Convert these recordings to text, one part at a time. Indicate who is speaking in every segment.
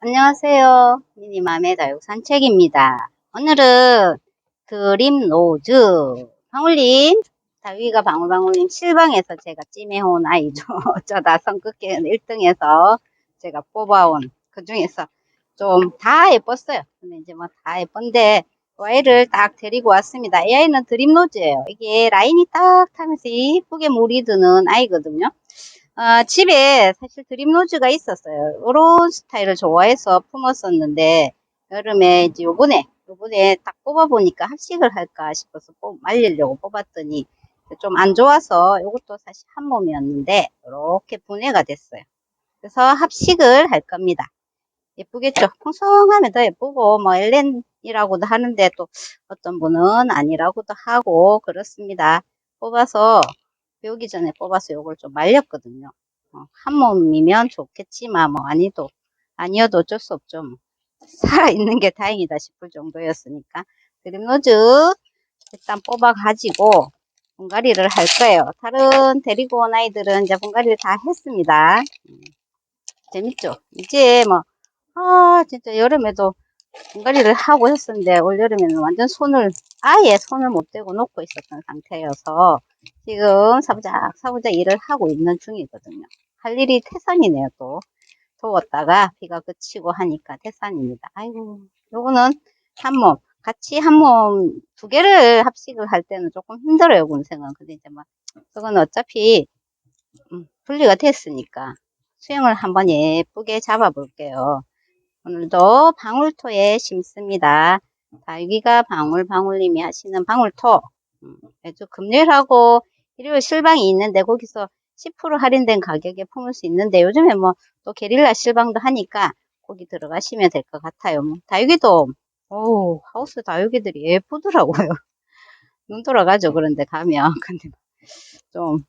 Speaker 1: 안녕하세요. 미니맘의 다육 산책입니다. 오늘은 드림 로즈 방울님 다육이가 방울방울님 실방에서 제가 찜해온 아이죠. 어쩌다 성급계 1등에서 제가 뽑아온 그 중에서 좀 다 예뻤어요. 근데 이제 뭐 다 예쁜데 그 아이를 딱 데리고 왔습니다. 이 아이는 드림 로즈예요. 이게 라인이 딱 타면서 이쁘게 물이 드는 아이거든요. 어, 집에 사실 드림로즈가 있었어요. 이런 스타일을 좋아해서 품었었는데 여름에 이제 요번에 요번에 딱 뽑아보니까 합식을 할까 싶어서 뽑, 말리려고 뽑았더니 좀 안 좋아서 이것도 사실 한 몸이었는데 이렇게 분해가 됐어요. 그래서 합식을 할 겁니다. 예쁘겠죠? 풍성하면 더 예쁘고 뭐 엘렌 이라고도 하는데 또 어떤 분은 아니라고도 하고 그렇습니다. 뽑아서 배우기 전에 뽑아서 요걸 좀 말렸거든요. 어, 한 몸이면 좋겠지만 뭐 아니도 아니어도 어쩔 수 없죠. 뭐. 살아있는 게 다행이다 싶을 정도였으니까 드림로즈 일단 뽑아 가지고 분갈이를 할 거예요. 다른 데리고 온 아이들은 이제 분갈이를 다 했습니다. 음, 재밌죠? 이제 뭐, 아, 진짜 여름에도 분갈이를 하고 했었는데, 올여름에는 완전 손을, 아예 손을 못 대고 놓고 있었던 상태여서, 지금 사부작, 사부작 일을 하고 있는 중이거든요. 할 일이 태산이네요, 또. 더웠다가 비가 그치고 하니까 태산입니다. 아이고, 요거는 한 몸. 같이 한 몸 두 개를 합식을 할 때는 조금 힘들어요, 군생은. 근데 이제 뭐, 그건 어차피, 음, 분리가 됐으니까 수영을 한번 예쁘게 잡아 볼게요. 오늘도 방울토에 심습니다. 달기가 방울 방울님이 하시는 방울토. 음, 아주 금요일하고 일요일 실방이 있는데 거기서 10% 할인된 가격에 품을 수 있는데 요즘에 뭐 또 게릴라 실방도 하니까 거기 들어가시면 될 것 같아요. 뭐 다육이도 오 하우스 다육이들이 예쁘더라고요. 눈 돌아가죠 그런데 가면 근데 좀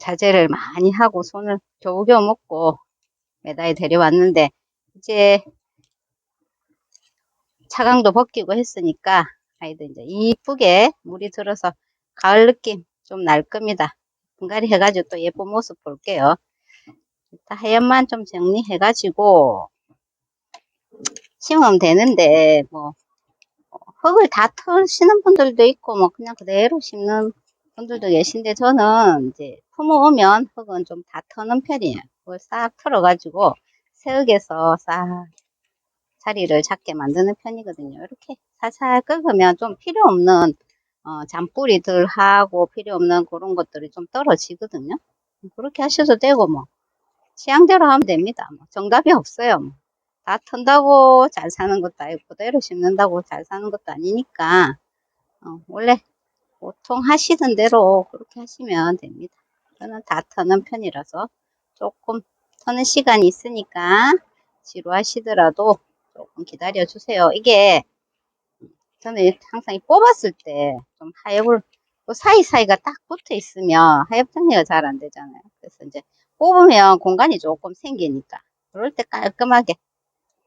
Speaker 1: 자제를 많이 하고 손을 겨우겨우 먹고 매달에 데려왔는데 이제 차강도 벗기고 했으니까 아이들 이제 이쁘게 물이 들어서 가을 느낌 좀 날 겁니다. 분갈이 해가지고 또 예쁜 모습 볼게요. 일단 하얀만 좀 정리해가지고 심으면 되는데 뭐 흙을 다 터시는 분들도 있고 뭐 그냥 그대로 심는 분들도 계신데 저는 이제 품어오면 흙은 좀 다 터는 편이에요. 그걸 싹 털어가지고 새흙에서 싹 자리를 잡게 만드는 편이거든요. 이렇게 살살 긁으면 좀 필요 없는 어, 잔뿌리들 하고 필요 없는 그런 것들이 좀 떨어지거든요. 그렇게 하셔도 되고 뭐 취향대로 하면 됩니다. 뭐 정답이 없어요. 뭐. 다 턴다고 잘 사는 것도 아니고 그대로 심는다고 잘 사는 것도 아니니까 어, 원래 보통 하시던 대로 그렇게 하시면 됩니다. 저는 다 터는 편이라서 조금 터는 시간이 있으니까 지루하시더라도 조금 기다려 주세요. 이게 저는 항상 뽑았을 때 좀 하엽을 그 사이사이가 딱 붙어 있으면 하엽 정리가 잘 안 되잖아요. 그래서 이제 뽑으면 공간이 조금 생기니까 그럴 때 깔끔하게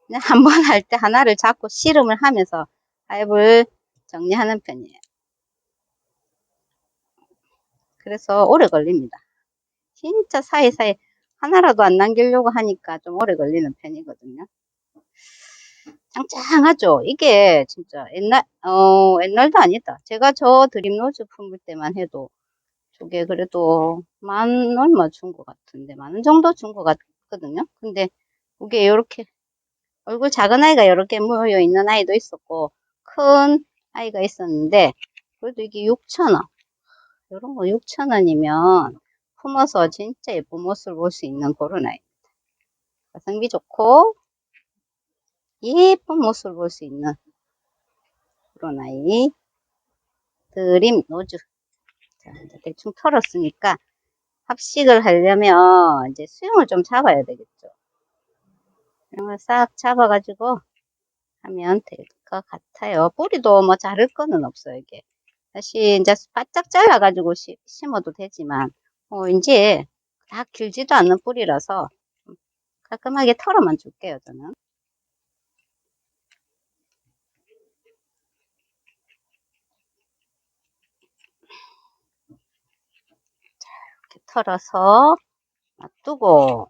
Speaker 1: 한 번 할 때 하나를 잡고 씨름을 하면서 하엽을 정리하는 편이에요. 그래서 오래 걸립니다. 진짜 사이사이 하나라도 안 남기려고 하니까 좀 오래 걸리는 편이거든요. 짱짱하죠? 이게 진짜 옛날, 어, 옛날도 아니다. 제가 저 드림로즈 품을 때만 해도 저게 그래도 만 얼마 준 것 같은데, 만 원 정도 준 것 같거든요. 근데 이게 이렇게 얼굴 작은 아이가 이렇게 모여 있는 아이도 있었고, 큰 아이가 있었는데, 그래도 이게 6,000원. 이런 거 6,000원이면 품어서 진짜 예쁜 모습을 볼 수 있는 그런 아이입니다. 가성비 좋고, 예쁜 모습을 볼 수 있는 아이. 드림 노즈. 자, 이제 대충 털었으니까 합식을 하려면 이제 수영을 좀 잡아야 되겠죠. 수영을 싹 잡아가지고 하면 될 것 같아요. 뿌리도 뭐 자를 거는 없어요, 이게. 다시 이제 바짝 잘라가지고 시, 심어도 되지만, 어, 이제 다 길지도 않는 뿌리라서 깔끔하게 털어만 줄게요, 저는. 털어서 놔두고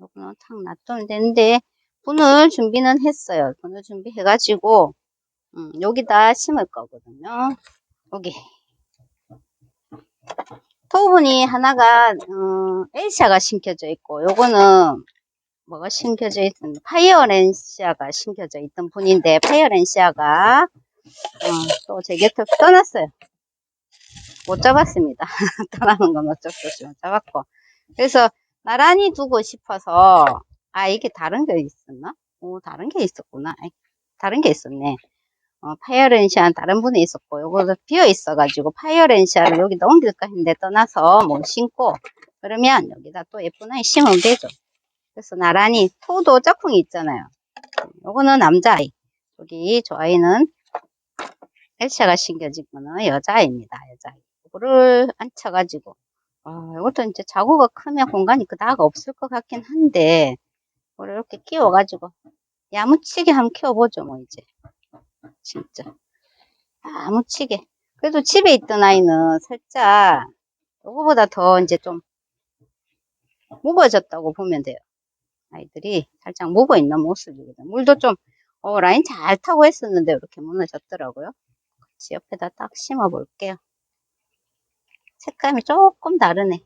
Speaker 1: 요거는 탁 놔두면 되는데 분을 준비는 했어요. 분을 준비해가지고 음, 여기다 심을 거거든요. 여기 토분이 하나가 어, 엘샤가 심겨져 있고 요거는 뭐가 심겨져 있던 파이어렌시아가 심겨져 있던 분인데 파이어렌시아가 어, 또제 곁을 떠났어요. 못 잡았습니다. 떠나는 건 어쩔 수 없이 못 잡았고 그래서 나란히 두고 싶어서 아 이게 다른 게 있었나? 오 다른 게 있었구나. 다른 게 있었네. 어, 파이어렌시아는 다른 분이 있었고 요거 비어 있어 가지고 파이어렌시아를 여기다 옮길까 했는데 떠나서 못 심고 그러면 여기다 또 예쁜 아이 심으면 되죠. 그래서 나란히 토도 짝꿍이 있잖아요. 요거는 남자아이. 여기 저 아이는 엘샤가 거는 여자아이입니다. 여자아이. 이거를 앉혀가지고 아, 이것도 이제 자구가 크면 공간이 그다가 없을 것 같긴 한데 이렇게 끼워가지고 야무치게 한번 키워보죠 뭐 이제 진짜. 야무치게. 그래도 집에 있던 아이는 살짝 요거보다 더 이제 좀 무거워졌다고 보면 돼요. 아이들이 살짝 무거 있는 모습이거든. 물도 좀 어, 라인 잘 타고 했었는데 이렇게 무너졌더라고요. 같이 옆에다 딱 심어 볼게요. 색감이 조금 다르네.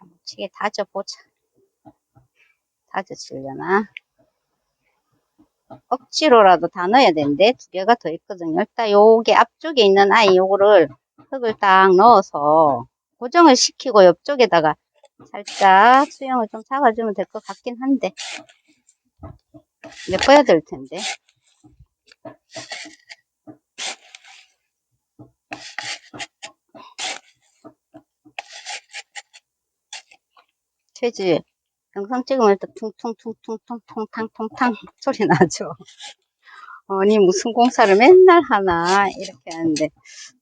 Speaker 1: 야무치게 다져보자. 다져지려나 억지로라도 다 넣어야 되는데 두 개가 더 있거든요. 일단 요게 앞쪽에 있는 아이 요거를 흙을 딱 넣어서 고정을 시키고 옆쪽에다가 살짝 수영을 좀 잡아주면 될 것 같긴 한데 예뻐야 될 텐데 최지 영상 찍으면 또 퉁퉁퉁퉁퉁퉁탕퉁탕 소리 나죠. 아니 무슨 공사를 맨날 하나 이렇게 하는데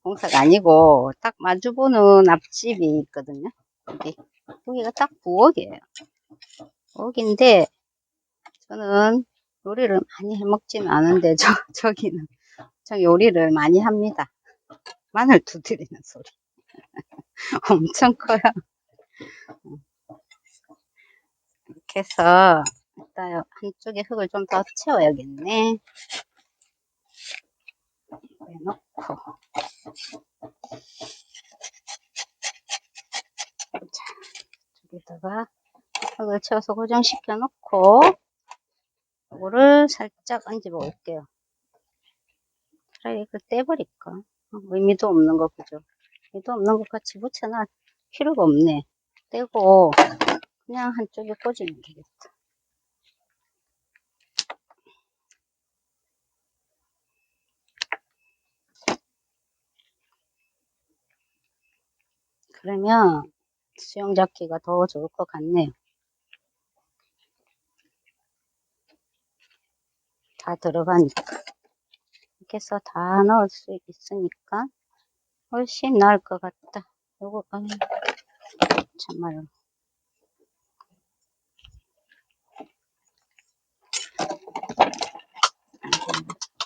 Speaker 1: 공사가 아니고 딱 마주보는 앞집이 있거든요. 여기 여기가 딱 부엌이에요. 부엌인데 저는 요리를 많이 해먹지는 않은데 저 저기는 저 요리를 많이 합니다. 마늘 두드리는 소리 엄청 커요. 이렇게 해서 일단 한쪽에 흙을 좀 더 채워야겠네. 넣고 자, 저기다가 흙을 채워서 고정시켜 놓고 이거를 살짝 얹어 볼게요. 차라리 이걸 떼버릴까? 의미도 없는 거 그죠? 의미도 없는 것 같이 붙여놔 필요가 없네. 떼고 그냥 한쪽에 꽂으면 되겠다. 그러면 수영 잡기가 더 좋을 것 같네요. 다 들어가니까. 이렇게 해서 다 넣을 수 있으니까 훨씬 나을 것 같다. 요거, 아니, 참말로.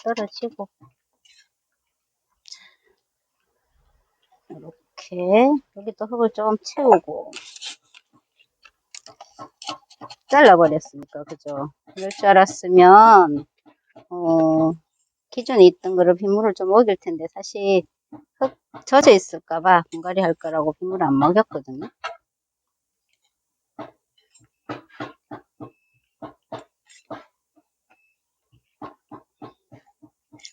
Speaker 1: 떨어지고. 이렇게 여기도 흙을 좀 채우고 잘라버렸으니까 그죠? 이럴 줄 알았으면 어, 기존에 있던 거를 빗물을 좀 먹일 텐데 사실 흙 젖어 있을까봐 분갈이 할 거라고 빗물을 안 먹였거든요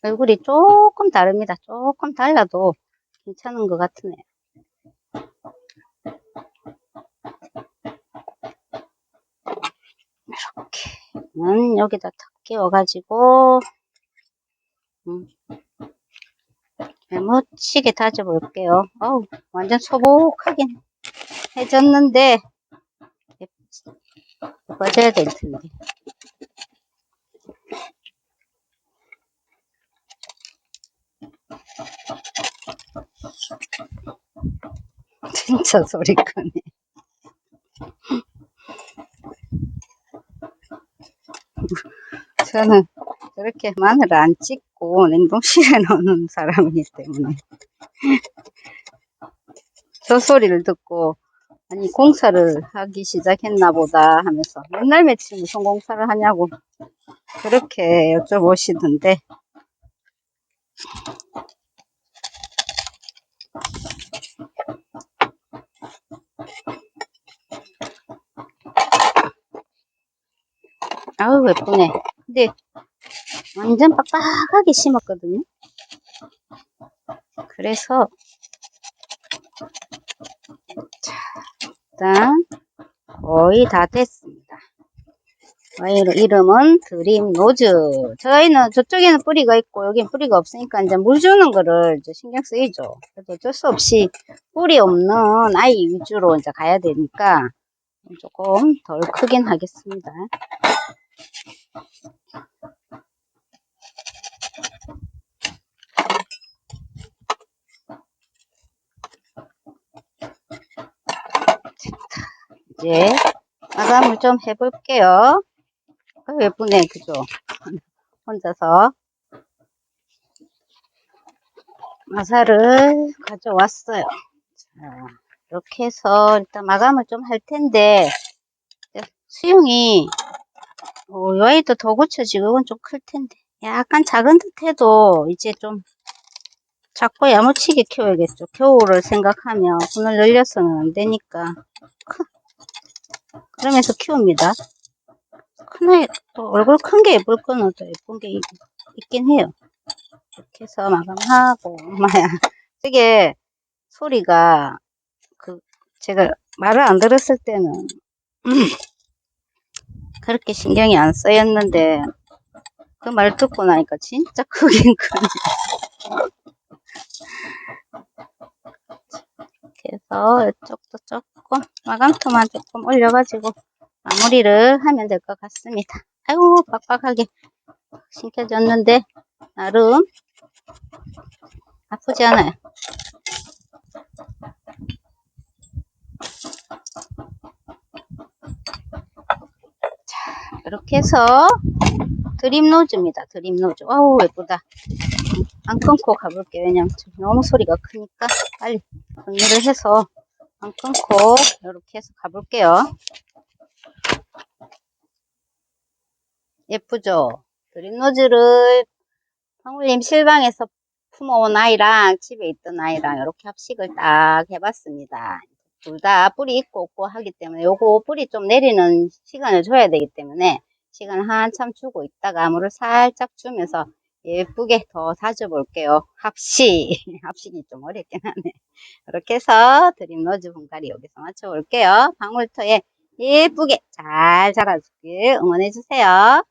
Speaker 1: 얼굴이 조금 다릅니다. 조금 달라도 괜찮은 것 같으네요. 이렇게는 여기다 탁 끼워가지고 음, 멋지게 다져볼게요. 어우, 완전 소복하긴 해졌는데 예뻐져야 될 텐데. 진짜 소리 크네. 저는 저렇게 마늘을 안 찍고 냉동실에 넣는 사람이기 때문에 저 소리를 듣고 아니 공사를 하기 시작했나 보다 하면서 맨날 며칠 무슨 공사를 하냐고 그렇게 여쭤보시던데 아우 예쁘네 근데 완전 빡빡하게 심었거든요 그래서 자, 일단 거의 다 됐습니다. 와이로 이름은 드림 노즈. 저희는 저쪽에는 뿌리가 있고 여긴 뿌리가 없으니까 이제 물 주는 거를 이제 신경 쓰이죠. 그래도 어쩔 수 없이 뿌리 없는 아이 위주로 이제 가야 되니까 조금 덜 크긴 하겠습니다. 이제 마감을 좀 해볼게요. 아, 예쁘네, 그죠? 혼자서 마사를 가져왔어요. 자, 이렇게 해서 일단 마감을 좀 할 텐데 수영이 어, 이 아이도 더 고쳐지고 이건 좀 클 텐데 약간 작은 듯해도 이제 좀 작고 야무치게 키워야겠죠. 겨울을 생각하면 분을 늘려서는 안 되니까 그러면서 키웁니다. 큰 아이, 또 얼굴 큰 게 예쁠 거는 또 예쁜 게 있, 긴 해요. 이렇게 해서 마감하고, 엄마야. 되게 소리가, 그, 제가 말을 안 들었을 때는, 그렇게 신경이 안 쓰였는데, 그 말 듣고 나니까 진짜 크긴 크네. 해서 이쪽도 조금 마감토만 조금 올려가지고 마무리를 하면 될 것 같습니다. 아이고 빡빡하게 신겨졌는데 나름 아프지 않아요. 자 이렇게 해서 드림 노즈입니다. 드림 노즈. 아우 예쁘다. 안 끊고 가볼게요. 왜냐면 너무 소리가 크니까 빨리 정리를 해서 안 끊고 이렇게 해서 가볼게요. 예쁘죠? 드림 노즈를 황울림 실방에서 품어온 아이랑 집에 있던 아이랑 이렇게 합식을 딱 해봤습니다. 둘 다 뿌리 있고 없고 하기 때문에 요거 뿌리 좀 내리는 시간을 줘야 되기 때문에 시간 한참 주고 있다가 물을 살짝 주면서 예쁘게 더 다져 볼게요. 합식. 합식이 좀 어렵긴 하네. 이렇게 해서 드림 노즈 분갈이 여기서 맞춰 볼게요. 방울토에 예쁘게 잘 자라주길 응원해 주세요.